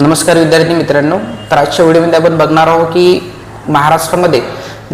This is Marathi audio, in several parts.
नमस्कार विद्यार्थी मित्रांनो. तर आजच्या व्हिडिओमध्ये आपण बघणार आहोत की महाराष्ट्रामध्ये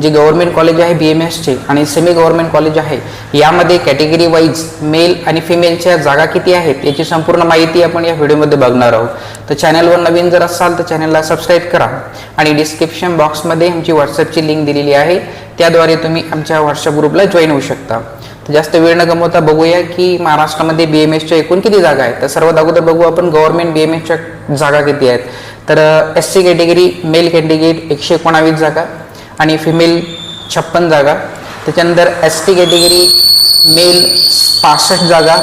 जे गव्हर्नमेंट कॉलेज आहे बी एम एसचे आणि सेमी गव्हर्नमेंट कॉलेज आहे यामध्ये कॅटेगरी वाईज मेल आणि फिमेलच्या जागा किती आहेत याची संपूर्ण माहिती आपण या व्हिडिओमध्ये बघणार आहोत. तर चॅनलवर नवीन जर असाल तर चॅनलला सबस्क्राईब करा आणि डिस्क्रिप्शन बॉक्समध्ये आमची व्हॉट्सअपची लिंक दिलेली आहे. त्याद्वारे तुम्ही आमच्या व्हॉट्सअप ग्रुपला जॉईन होऊ शकता. तर जास्त वेळ न गमवता बघूया की महाराष्ट्रामध्ये बी एम एसच्या एकूण किती जागा आहेत. तर सर्वात अगोदर बघू आपण गव्हर्नमेंट बी एम एसच्या जागा किती आहेत? तर S C category male category एकशे एकोणावीस जागा आणि फिमेल छप्पन जागा. त्याच्यानंतर एस टी कॅटेगरी मेल पासष्ट जागा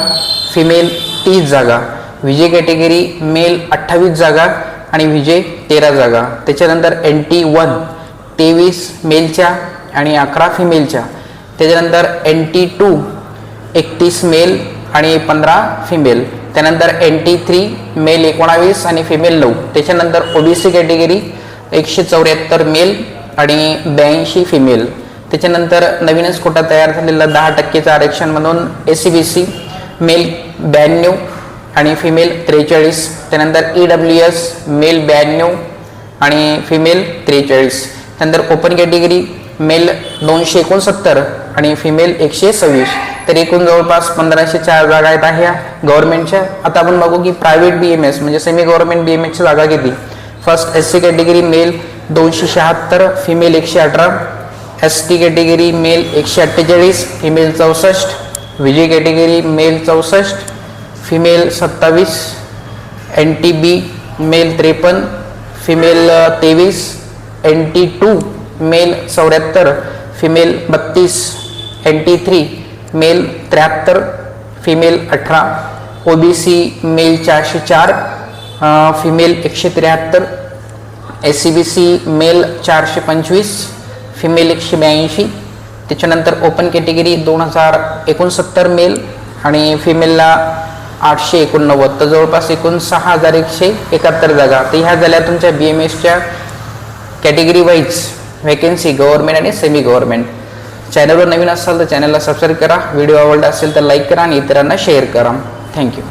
फिमेल तीस जागा. विजय कॅटेगरी मेल अठ्ठावीस जागा आणि विजय तेरा जागा. त्याच्यानंतर एन टी वन तेवीस मेलच्या आणि अकरा फिमेलच्या त्याच्यानंतर एन टी टू एकतीस मेल आणि पंधरा फिमेल त्यानंतर एन टी थ्री मेल एकोणावीस आणि फिमेल नऊ. त्याच्यानंतर ओबीसी कॅटेगरी एकशे चौऱ्याहत्तर मेल आणि ब्याऐंशी फिमेल त्याच्यानंतर नवीनच कोटा तयार झालेला दहा टक्केचं आरक्षण म्हणून A C B C male ब्याण्णव आणि फिमेल त्रेचाळीस. त्यानंतर ई डब्ल्यू एस मेल ब्याण्णव आणि फिमेल त्रेचाळीस. त्यानंतर ओपन कॅटेगरी मेल दोनशे एकोणसत्तर आणि फिमेल एकशे सव्वीस. तर एकूण जवळपास पंधराशे चार जागा आहेत ह्या गव्हर्नमेंटच्या आता आपण बघू की प्रायव्हेट बी एम एस म्हणजे सेमी गव्हर्नमेंट बी एम एसच्या जागा किती? First S C category male दोनशे शहात्तर फिमेल एकशे अठरा. एस टी कॅटेगरी मेल एकशे अठ्ठेचाळीस फिमेल चौसष्ट. विजय कॅटेगरी मेल चौसष्ट फिमेल सत्तावीस. एन टी बी मेल त्रेपन्न फिमेल तेवीस. एन टी टू मेल चौऱ्याहत्तर फिमेल बत्तीस. एन टी थ्री मेल त्र्याहत्तर फिमेल अठरा ओ बी सी मेल चारशे चार फिमेल एकशे त्र्याहत्तर S C B C male चारशे पंचवीस फिमेल एकशे ब्याऐंशी. त्याच्यानंतर ओपन कॅटेगरी दोन हजार एकोणसत्तर मेल आणि फिमेलला आठशे एकोणनव्वद. तर जवळपास एकूण सहा हजार एकशे एकाहत्तर जागा. तर ह्या झाल्या तुमच्या बी एम एसच्या कॅटेगरी वाईज व्हॅकन्सी गव्हर्नमेंट आणि सेमी गव्हर्नमेंट चॅनलवर नवीन असाल तर चॅनलला सबस्क्राईब करा. व्हिडिओ आवडला असेल तर लाईक करा आणि इतरांना शेअर करा. थँक्यू